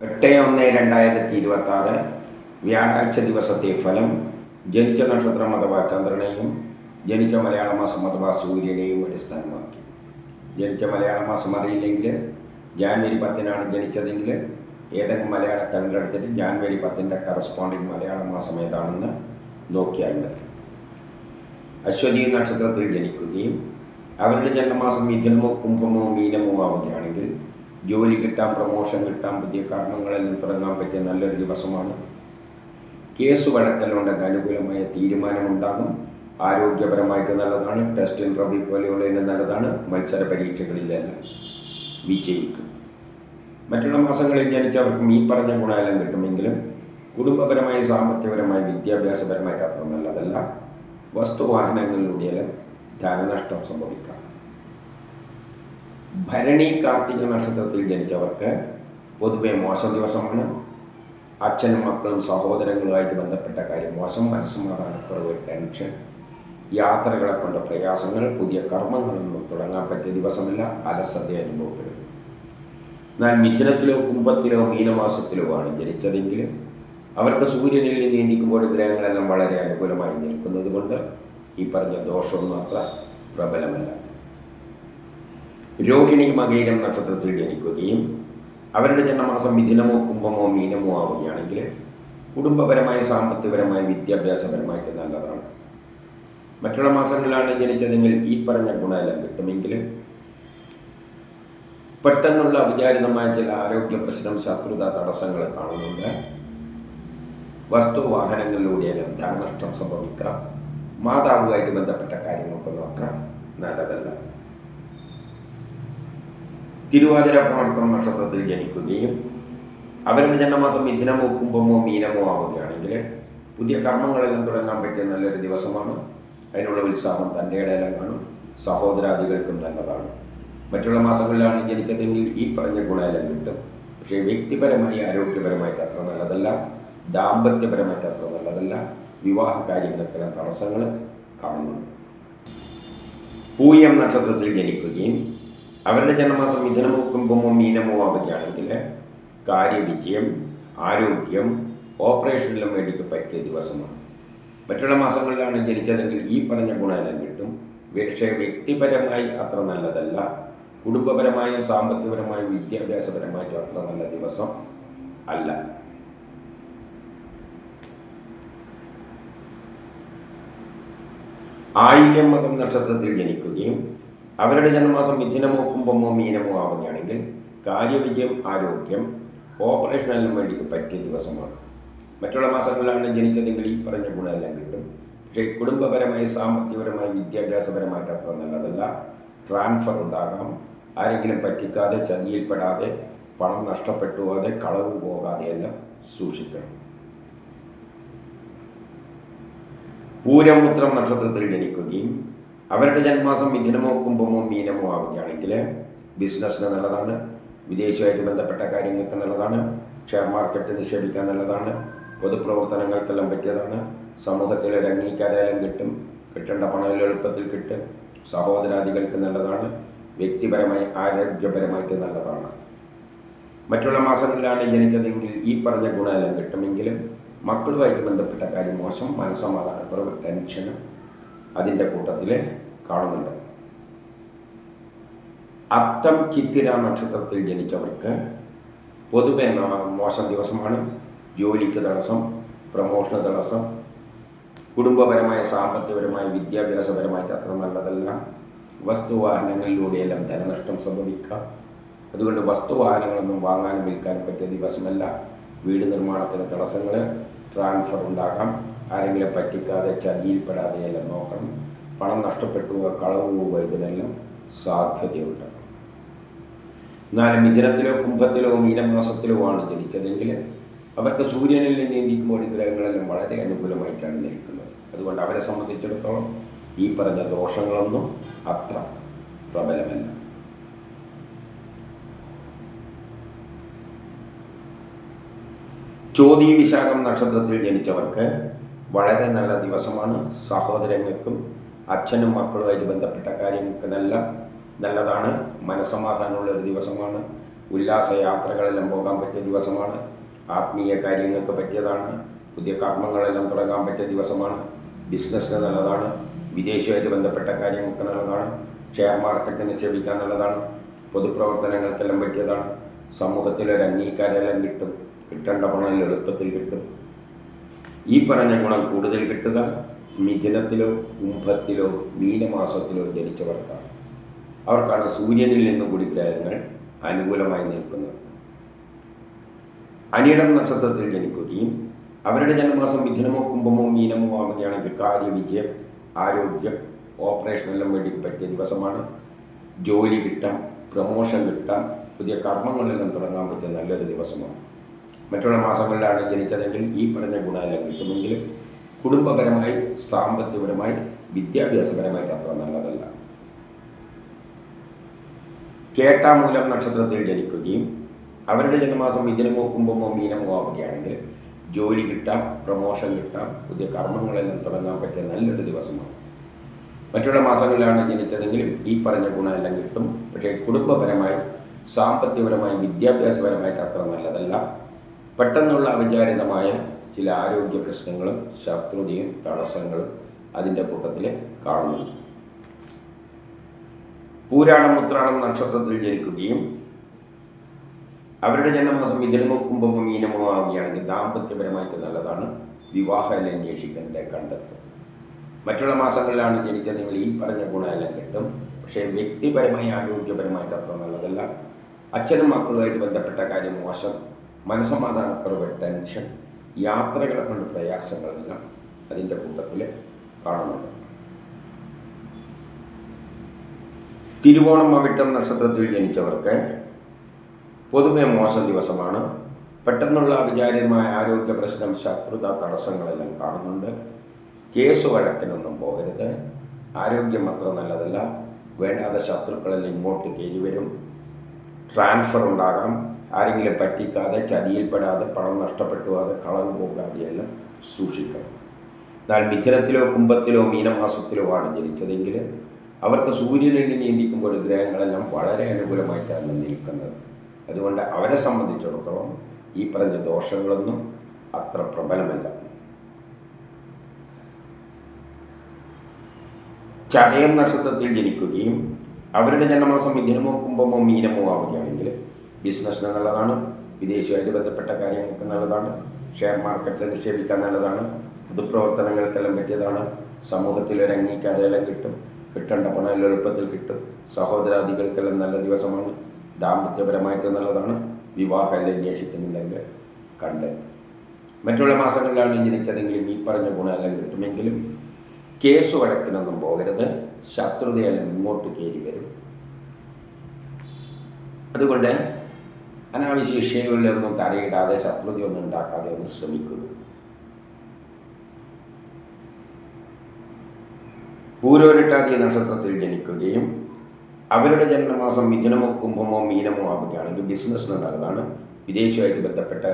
എട്ട് ഒന്ന് രണ്ടായിരത്തി ഇരുപത്തി ആറ് വ്യാഴാഴ്ച ദിവസത്തെ ഫലം ജനിച്ച നക്ഷത്രം അഥവാ ചന്ദ്രനെയും ജനിച്ച മലയാള മാസം അഥവാ സൂര്യനെയും അടിസ്ഥാനമാക്കി. ജനിച്ച മലയാള മാസം അറിയില്ലെങ്കിൽ ജാനുവരി പത്തിനാണ് ജനിച്ചതെങ്കിൽ ഏതെങ്കിലും മലയാള കലണ്ടർ എടുത്തിട്ട് ജാനുവരി പത്തിന്റെ കറസ്പോണ്ടിങ് മലയാള മാസം ഏതാണെന്ന് നോക്കിയാൽ മതി. അശ്വതി നക്ഷത്രത്തിൽ ജനിക്കുകയും അവരുടെ ജന്മമാസം മിഥുനമോ കുംഭമോ മീനമോ ആവുകയാണെങ്കിൽ ജോലി കിട്ടാൻ പ്രമോഷൻ കിട്ടാൻ പുതിയ കർമ്മങ്ങളെല്ലാം തുടങ്ങാൻ പറ്റിയ നല്ലൊരു ദിവസമാണ്. കേസ് വഴക്കലുണ്ടെങ്കിൽ അനുകൂലമായ തീരുമാനമുണ്ടാകും. ആരോഗ്യപരമായിട്ട് നല്ലതാണ്. ടെസ്റ്റ് ഇൻട്രവ്യൂ പോലെയുള്ളതിന് നല്ലതാണ്. മത്സര പരീക്ഷകളിലെല്ലാം വിജയിക്കും. മറ്റുള്ള മാസങ്ങളിൽ ജനിച്ചവർക്കും ഈ പറഞ്ഞ ഗുണമെല്ലാം കിട്ടുമെങ്കിലും കുടുംബപരമായി സാമ്പത്തികപരമായി വിദ്യാഭ്യാസപരമായിട്ട് അത്ര നല്ലതല്ല. വസ്തുവാഹനങ്ങളിലൂടെയെല്ലാം ധനനഷ്ടം സംഭവിക്കാം. ഭരണി കാർത്തിക നക്ഷത്രത്തിൽ ജനിച്ചവർക്ക് പൊതുവെ മോശം ദിവസമാണ്. അച്ഛനും മക്കളും സഹോദരങ്ങളുമായിട്ട് ബന്ധപ്പെട്ട കാര്യം മോശം മനസ്സമാധാനക്കുറവ് ടെൻഷൻ യാത്രകളെ കൊണ്ട് പ്രയാസങ്ങൾ പുതിയ കർമ്മങ്ങളൊന്നും തുടങ്ങാൻ പറ്റിയ ദിവസമില്ല. അലസത അനുഭവപ്പെടും എന്നാൽ മിഥുനത്തിലോ കുംഭത്തിലോ മീനമാസത്തിലോ ആണ് ജനിച്ചതെങ്കിൽ അവർക്ക് സൂര്യനിൽ നിന്ന് നീന്തിക്കുമ്പോൾ ഗ്രഹങ്ങളെല്ലാം വളരെ അനുകൂലമായി നിൽക്കുന്നത് കൊണ്ട് ഈ പറഞ്ഞ ദോഷമൊന്നും അത്ര പ്രബലമല്ല. രോഹിണി മകയിരം നക്ഷത്രത്തിൽ ജനിക്കുകയും അവരുടെ ജന്മമാസം മിഥുനമോ കുംഭമോ മീനമോ ആവുകയാണെങ്കിൽ കുടുംബപരമായി സാമ്പത്തികപരമായി വിദ്യാഭ്യാസപരമായിട്ട് നല്ലതാണ്. മറ്റുള്ള മാസങ്ങളിലാണ് ജനിച്ചതെങ്കിൽ ഈ പറഞ്ഞ ഗുണമെല്ലാം കിട്ടുമെങ്കിലും പെട്ടെന്നുള്ള അവിചാരിതമായ ചില ആരോഗ്യ പ്രശ്നം ശത്രുത തടസ്സങ്ങൾ കാണുന്നുണ്ട്. വസ്തു വാഹനങ്ങളിലൂടെയെല്ലാം ധനനഷ്ടം സംഭവിക്കാം മാതാവുമായിട്ട് ബന്ധപ്പെട്ട കാര്യങ്ങൾക്കൊന്നും അത്ര നല്ലതല്ല. തിരുവാതിര പ്രവർത്തന നക്ഷത്രത്തിൽ ജനിക്കുകയും അവരുടെ ജന്മമാസം മിഥുനമോ കുംഭമോ മീനമോ ആവുകയാണെങ്കിൽ പുതിയ കർമ്മങ്ങളെല്ലാം തുടങ്ങാൻ പറ്റിയ നല്ലൊരു ദിവസമാണ്. അതിനുള്ള ഉത്സാഹം തന്റെ ഇടയിലും കാണും. സഹോദരാദികൾക്കും നല്ലതാണ് മറ്റുള്ള മാസങ്ങളിലാണ് ജനിച്ചതെങ്കിൽ ഈ പറഞ്ഞ ഗുണമെല്ലാം കിട്ടും. പക്ഷേ വ്യക്തിപരമായി ആരോഗ്യപരമായിട്ട് അത്ര നല്ലതല്ല. ദാമ്പത്യപരമായിട്ട് അത്ര നല്ലതല്ല. വിവാഹ കാര്യങ്ങൾക്കെല്ലാം തടസ്സങ്ങൾ കാണുന്നുണ്ട്. പൂയം നക്ഷത്രത്തിൽ ജനിക്കുകയും അവരുടെ ജന്മമാസം മിഥുനമോ കുംഭമോ മീനമോ ആവുകയാണെങ്കിൽ കാര്യവിജയം ആരോഗ്യം ഓപ്പറേഷനിലും വേണ്ടിക്ക് പറ്റിയ ദിവസമാണ്. മറ്റുള്ള മാസങ്ങളിലാണ് ജനിച്ചതെങ്കിൽ ഈ പറഞ്ഞ ഗുണമെല്ലാം കിട്ടും. പക്ഷേ വ്യക്തിപരമായി അത്ര നല്ലതല്ല. കുടുംബപരമായും സാമ്പത്തികപരമായും വിദ്യാഭ്യാസപരമായിട്ടും അത്ര നല്ല ദിവസം അല്ല. ആയില്യം മകം നക്ഷത്രത്തിൽ ജനിക്കുകയും അവരുടെ ജന്മമാസം മിഥുനമോ കുംഭമോ മീനമോ ആവുകയാണെങ്കിൽ കാര്യവിജയം ആരോഗ്യം ഓപ്പറേഷനെല്ലാം വേണ്ടി പറ്റിയ ദിവസമാണ്. മറ്റുള്ള മാസങ്ങളിലാണ് ജനിച്ചതെങ്കിൽ ഈ പറഞ്ഞ ഗുണമെല്ലാം കിട്ടും. പക്ഷേ കുടുംബപരമായി സാമ്പത്തികപരമായി വിദ്യാഭ്യാസപരമായിട്ട് അത്ര നല്ലതല്ല. ട്രാൻസ്ഫർ ഉണ്ടാകാം. ആരെങ്കിലും പറ്റിക്കാതെ ചതിയിൽപ്പെടാതെ പണം നഷ്ടപ്പെട്ടു പോകാതെ കളവ് പോകാതെയെല്ലാം സൂക്ഷിക്കണം പൂരമുത്രം നക്ഷത്രത്തിൽ ജനിക്കുകയും അവരുടെ ജന്മമാസം മിഥുനമോ കുംഭമോ മീനമോ ആവുകയാണെങ്കിൽ ബിസിനസ്സിന് നല്ലതാണ്. വിദേശമായിട്ട് ബന്ധപ്പെട്ട കാര്യങ്ങൾക്ക് നല്ലതാണ്. ഷെയർ മാർക്കറ്റ് നിക്ഷേപിക്കാൻ നല്ലതാണ്. പൊതുപ്രവർത്തനങ്ങൾക്കെല്ലാം പറ്റിയതാണ്. സമൂഹത്തിൽ ഒരു കിട്ടും. കിട്ടേണ്ട പണം എളുപ്പത്തിൽ കിട്ടും. സഹോദരാദികൾക്ക് നല്ലതാണ്. വ്യക്തിപരമായി ആരോഗ്യപരമായിട്ട് നല്ലതാണ്. മറ്റുള്ള മാസങ്ങളിലാണ് ജനിച്ചതെങ്കിൽ ഈ പറഞ്ഞ ഗുണമെല്ലാം കിട്ടുമെങ്കിലും മക്കളുമായിട്ട് ബന്ധപ്പെട്ട കാര്യം മോശം. മനസ്സമാധാനക്കുറവ് ടെൻഷനും അതിന്റെ കൂട്ടത്തിൽ കാണുന്നുണ്ട്. അത്തം ചിത്തിര നക്ഷത്രത്തിൽ ജനിച്ചവർക്ക് പൊതുവെ മോശം ദിവസമാണ്. ജോലിക്ക് തടസ്സം പ്രമോഷന് തടസ്സം കുടുംബപരമായ സാമ്പത്തികപരമായ വിദ്യാഭ്യാസപരമായിട്ട് അത്ര നല്ലതല്ല. വസ്തുവാഹനങ്ങളിലൂടെയെല്ലാം ധനനഷ്ടം സംഭവിക്കാം. അതുകൊണ്ട് വസ്തുവാഹനങ്ങളൊന്നും വാങ്ങാനും വിൽക്കാനും പറ്റിയ ദിവസമല്ല. വീട് നിർമ്മാണത്തിന് തടസ്സങ്ങൾ ട്രാൻസ്ഫർ ഉണ്ടാക്കാം ആരെങ്കിലും പറ്റിക്കാതെ ചതിയിൽപ്പെടാതെ എല്ലാം നോക്കണം. പണം നഷ്ടപ്പെട്ടു പോവുക, കളവ് ഇതിനെല്ലാം സാധ്യതയുണ്ട്. എന്നാൽ മിഥുനത്തിലോ കുംഭത്തിലോ മീനമാസത്തിലോ ആണ് ജനിച്ചതെങ്കിൽ അവർക്ക് സൂര്യനിൽ നിന്ന് നീന്തിക്കുമ്പോൾ ഈ ഗ്രഹങ്ങളെല്ലാം വളരെ അനുകൂലമായിട്ടാണ് നിൽക്കുന്നത്. അതുകൊണ്ട് അവരെ സംബന്ധിച്ചിടത്തോളം ഈ പറഞ്ഞ ദോഷങ്ങളൊന്നും അത്ര പ്രബലമല്ല. ചോതി വിശാഖം നക്ഷത്രത്തിൽ ജനിച്ചവർക്ക് വളരെ നല്ല ദിവസമാണ്. സഹോദരങ്ങൾക്കും അച്ഛനും മക്കളുമായിട്ട് ബന്ധപ്പെട്ട കാര്യങ്ങൾക്ക് നല്ല നല്ലതാണ്. മനസ്സമാധാനമുള്ള ഒരു ദിവസമാണ്. ഉല്ലാസ യാത്രകളെല്ലാം പോകാൻ പറ്റിയ ദിവസമാണ്. ആത്മീയ കാര്യങ്ങൾക്ക് പറ്റിയതാണ്. പുതിയ കർമ്മങ്ങളെല്ലാം തുടങ്ങാൻ പറ്റിയ ദിവസമാണ്. ബിസിനസ്സിന് നല്ലതാണ്. വിദേശവുമായിട്ട് ബന്ധപ്പെട്ട കാര്യങ്ങൾക്ക് നല്ലതാണ്. ഷെയർ മാർക്കറ്റ് നിക്ഷേപിക്കാൻ നല്ലതാണ്. പൊതുപ്രവർത്തനങ്ങൾക്കെല്ലാം പറ്റിയതാണ്. സമൂഹത്തിലൊരു അംഗീകാരമെല്ലാം കിട്ടും. കിട്ടേണ്ട പണം എളുപ്പത്തിൽ കിട്ടും. ഈ പറഞ്ഞ ഗുണം കൂടുതൽ കിട്ടുക. മിഥുനത്തിലോ കുംഭത്തിലോ മീനമാസത്തിലോ ജനിച്ചവർക്കാണ്. അവർക്കാണ് സൂര്യനിൽ നിന്ന് കൂടി ഗ്രഹങ്ങൾ അനുകൂലമായി നിൽക്കുന്നത്. അനിടം നക്ഷത്രത്തിൽ ജനിക്കുകയും അവരുടെ ജന്മമാസം മിഥുനമോ കുംഭമോ മീനമോ ആവുകയാണെങ്കിൽ കാര്യവിജയം ആരോഗ്യം ഓപ്പറേഷനെല്ലാം വേണ്ടി പറ്റിയ ദിവസമാണ്. ജോലി കിട്ടാം പ്രമോഷൻ കിട്ടാം പുതിയ കർമ്മങ്ങളെല്ലാം തുടങ്ങാൻ പറ്റിയ നല്ലൊരു ദിവസമാണ്. മറ്റുള്ള മാസങ്ങളിലാണ് ജനിച്ചതെങ്കിൽ ഈ പറഞ്ഞ ഗുണമെല്ലാം കിട്ടുമെങ്കിലും കുടുംബപരമായി സാമ്പത്തികപരമായി വിദ്യാഭ്യാസപരമായിട്ട് അത്ര നല്ലതല്ല. കേട്ടാമൂലം നക്ഷത്രത്തിൽ ജനിക്കുകയും അവരുടെ ജന്മമാസം മിഥുനമോ കുംഭമോ മീനമോ ആവുകയാണെങ്കിൽ ജോലി കിട്ടാം പ്രൊമോഷൻ കിട്ടാം പുതിയ കർമ്മങ്ങളെല്ലാം തുടങ്ങാൻ പറ്റിയ നല്ലൊരു ദിവസമാണ്. മറ്റുള്ള മാസങ്ങളിലാണ് ജനിച്ചതെങ്കിലും ഈ പറഞ്ഞ ഗുണമെല്ലാം കിട്ടും. പക്ഷേ കുടുംബപരമായി സാമ്പത്തികപരമായി വിദ്യാഭ്യാസപരമായിട്ട് അത്ര നല്ലതല്ല. പെട്ടെന്നുള്ള അവിചാരിതമായ ചില ആരോഗ്യ പ്രശ്നങ്ങളും ശത്രുതയും തടസ്സങ്ങളും അതിന്റെ കൂട്ടത്തിൽ കാണുന്നുണ്ട്. പൂരാടം ഉത്രാടം നക്ഷത്രത്തിൽ ജനിക്കുകയും അവരുടെ ജന്മമാസം മിഥുനമോ കുംഭമോ മീനമോ ആവുകയാണെങ്കിൽ ദാമ്പത്യപരമായിട്ട് നല്ലതാണ്. വിവാഹമല്ല അന്വേഷിക്കുന്നതിന്റെ കണ്ടെത്തും. മറ്റുള്ള മാസങ്ങളിലാണ് ജനിച്ചതെങ്കിൽ ഈ പറഞ്ഞ ഗുണമെല്ലാം കിട്ടും. പക്ഷേ വ്യക്തിപരമായി ആരോഗ്യപരമായിട്ട് അത്ര നല്ലതല്ല. അച്ഛനും മക്കളുമായിട്ട് ബന്ധപ്പെട്ട കാര്യം മോശം. മനസ്സമാധാനക്കുറവ് ടെൻഷൻ യാത്രകളെ കൊണ്ട് പ്രയാസങ്ങളെല്ലാം അതിന്റെ കൂട്ടത്തിൽ കാണുന്നുണ്ട്. തിരുവോണം അവിട്ടം നക്ഷത്രത്തിൽ ജനിച്ചവർക്ക് പൊതുവെ മോശം ദിവസമാണ്. പെട്ടെന്നുള്ള വിചാര്യമായ ആരോഗ്യ പ്രശ്നം ശത്രുത തടസ്സങ്ങളെല്ലാം കാണുന്നുണ്ട്. കേസ് വഴക്കിനൊന്നും പോകരുത്. ആരോഗ്യം അത്ര നല്ലതല്ല. വേണ്ടാതെ ശത്രുക്കളെല്ലാം ഇങ്ങോട്ട് കയറി വരും. ട്രാൻസ്ഫർ ഉണ്ടാകാം. ആരെങ്കിലും പറ്റിക്കാതെ ചതിയിൽപ്പെടാതെ പണം നഷ്ടപ്പെട്ടുവാതെ കളവ് പോകാതെയെല്ലാം സൂക്ഷിക്കണം. എന്നാൽ മിഥുനത്തിലോ കുംഭത്തിലോ മീനമാസത്തിലോ ആണ് ജനിച്ചതെങ്കിൽ അവർക്ക് സൂര്യനിൽ നിയന്ത്രിക്കുമ്പോൾ ഗ്രഹങ്ങളെല്ലാം വളരെ അനുകൂലമായിട്ടാണ് നിൽക്കുന്നത്. അതുകൊണ്ട് അവരെ സംബന്ധിച്ചിടത്തോളം ഈ പറഞ്ഞ ദോഷങ്ങളൊന്നും അത്ര പ്രബലമല്ല. ചടയം നക്ഷത്രത്തിൽ ജനിക്കുകയും അവരുടെ ജന്മമാസം മിഥുനമോ കുംഭമോ മീനമോ ആവുകയാണെങ്കിൽ ബിസിനസ്സിന് നല്ലതാണ് വിദേശവുമായിട്ട് ബന്ധപ്പെട്ട കാര്യങ്ങൾക്ക് നല്ലതാണ് ഷെയർ മാർക്കറ്റിൽ നിക്ഷേപിക്കാൻ നല്ലതാണ് പൊതുപ്രവർത്തനങ്ങൾക്കെല്ലാം പറ്റിയതാണ് സമൂഹത്തിൽ ഒരു അംഗീകാരമെല്ലാം കിട്ടും കിട്ടേണ്ട പണം എളുപ്പത്തിൽ കിട്ടും സഹോദരാദികൾക്കെല്ലാം നല്ല ദിവസമാണ് ദാമ്പത്യപരമായിട്ട് നല്ലതാണ് വിവാഹം എല്ലാം അന്വേഷിക്കുന്നുണ്ടെങ്കിൽ കണ്ടെത്തും. മറ്റുള്ള മാസങ്ങളിലാണ് ജനിച്ചതെങ്കിലും ഈ പറഞ്ഞ ഗുണമെല്ലാം കിട്ടുമെങ്കിലും കേസ് വഴക്കിനൊന്നും പോകരുത് ശത്രുതയെല്ലാം ഇങ്ങോട്ട് കയറി വരും. അതുകൊണ്ട് അനാവശ്യ വിഷയങ്ങളിലൊന്നും തലയിടാതെ ശത്രുതയൊന്നും ഉണ്ടാക്കാതെ ഒന്ന് ശ്രമിക്കുക പൂരോരിട്ടാതി നക്ഷത്രത്തിൽ ജനിക്കുകയും അവരുടെ ജന്മമാസം മിഥുനമോ കുംഭമോ മീനമോ ആവുകയാണെങ്കിൽ ബിസിനസ്സിന് നല്ലതാണ്. വിദേശവുമായിട്ട് ബന്ധപ്പെട്ട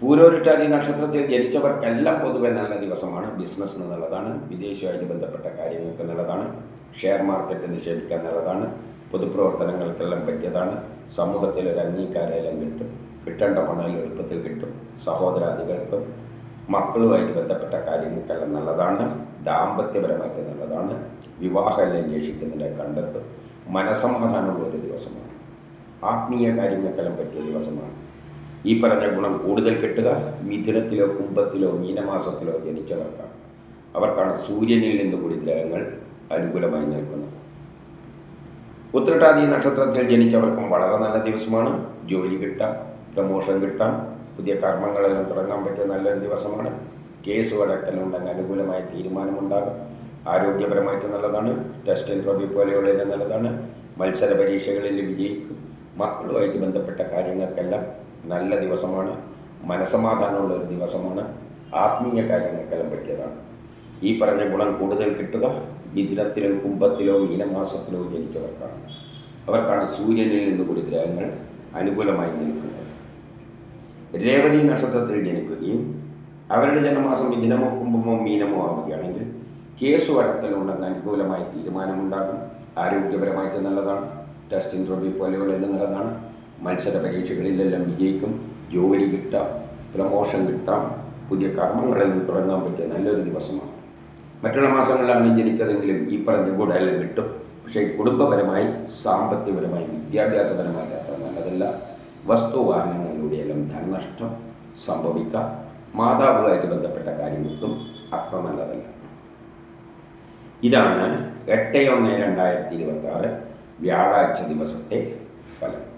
പൂരോരിട്ടാതി നക്ഷത്രത്തിൽ ജനിച്ചവർക്കെല്ലാം പൊതുവെ നല്ല ദിവസമാണ്. ബിസിനസ്സിന് നല്ലതാണ്. വിദേശവുമായിട്ട് ബന്ധപ്പെട്ട കാര്യങ്ങൾക്ക് നല്ലതാണ്. ഷെയർ മാർക്കറ്റ് നിക്ഷേപിക്കാൻ നല്ലതാണ്. പൊതുപ്രവർത്തനങ്ങൾക്കെല്ലാം പറ്റിയതാണ്. സമൂഹത്തിൽ ഒരു അംഗീകാരമെല്ലാം കിട്ടും. കിട്ടേണ്ട പണം എളുപ്പത്തിൽ കിട്ടും. സഹോദരാദികൾക്കും മക്കളുമായിട്ട് ബന്ധപ്പെട്ട കാര്യങ്ങൾക്കെല്ലാം നല്ലതാണ്. ദാമ്പത്യപരമായിട്ട് നല്ലതാണ്. വിവാഹമെല്ലാം അന്വേഷിക്കുന്നതിനെ കണ്ടെത്തും. മനസമാധാനമുള്ള ഒരു ദിവസമാണ്. ആത്മീയ കാര്യങ്ങൾക്കെല്ലാം പറ്റിയ ദിവസമാണ്. ഈ പറഞ്ഞ ഗുണം കൂടുതൽ കിട്ടുക. മിഥുനത്തിലോ കുംഭത്തിലോ മീനമാസത്തിലോ ജനിച്ചവർക്കാണ്. അവർക്കാണ് സൂര്യനിൽ നിന്ന് കൂടി ഗ്രഹങ്ങൾ അനുകൂലമായി നിൽക്കുന്നത്. ഉത്രട്ടാതി നക്ഷത്രത്തിൽ ജനിച്ചവർക്കും വളരെ നല്ല ദിവസമാണ്. ജോലി കിട്ടാം പ്രമോഷൻ കിട്ടാം പുതിയ കർമ്മങ്ങളെല്ലാം തുടങ്ങാൻ പറ്റിയ നല്ലൊരു ദിവസമാണ്. കേസ് വഴക്കലുണ്ടെങ്കിൽ അനുകൂലമായ തീരുമാനമുണ്ടാകും. ആരോഗ്യപരമായിട്ട് നല്ലതാണ്. ടെസ്റ്റ് ട്രോഫി പോലെയുള്ള നല്ലതാണ്. മത്സര പരീക്ഷകളിൽ വിജയിക്കും. മക്കളുമായിട്ട് ബന്ധപ്പെട്ട കാര്യങ്ങൾക്കെല്ലാം നല്ല ദിവസമാണ്. മനസമാധാനമുള്ള ഒരു ദിവസമാണ്. ആത്മീയ കാര്യങ്ങൾക്കെല്ലാം പറ്റിയതാണ്. ഈ പറഞ്ഞ ഗുണം കൂടുതൽ കിട്ടുക. മിഥുനത്തിലോ കുംഭത്തിലോ മീനമാസത്തിലോ ജനിച്ചവർക്കാണ്. അവർക്കാണ് സൂര്യനിൽ നിന്ന് കൂടി ഗ്രഹങ്ങൾ അനുകൂലമായി നിൽക്കുന്നത്. രേവതി നക്ഷത്രത്തിൽ ജനിക്കുകയും അവരുടെ ജന്മമാസം മിഥുനമോ കുംഭമോ മീനമോ ആവുകയാണെങ്കിൽ കേസ് വഴക്കലുണ്ടെന്ന് അനുകൂലമായ തീരുമാനമുണ്ടാകും. ആരോഗ്യപരമായിട്ട് നല്ലതാണ്. ടെസ്റ്റ് ഇന്റർവ്യൂ പോലെയുള്ളതെല്ലാം നല്ലതാണ്. മത്സര പരീക്ഷകളിലെല്ലാം വിജയിക്കും. ജോലി കിട്ടാം. പ്രമോഷൻ കിട്ടാം. പുതിയ കർമ്മങ്ങളെല്ലാം തുടങ്ങാൻ പറ്റിയ നല്ലൊരു ദിവസമാണ്. മറ്റുള്ള മാസങ്ങളിലാണ് ജനിച്ചതെങ്കിലും ഈ പറഞ്ഞ ഗുണമെല്ലാം കിട്ടും. പക്ഷേ കുടുംബപരമായി സാമ്പത്തികപരമായി വിദ്യാഭ്യാസപരമായി അത്ര നല്ലതല്ല. വസ്തുവാഹനങ്ങളിലൂടെയെല്ലാം ധനനഷ്ടം സംഭവിക്കാം. മാതാവുമായിട്ട് ബന്ധപ്പെട്ട കാര്യങ്ങൾക്കും അത്ര നല്ലതല്ല. ഇതാണ് എട്ട് ഒന്ന് രണ്ടായിരത്തി ഇരുപത്തി ആറ് വ്യാഴാഴ്ച ദിവസത്തെ ഫലം.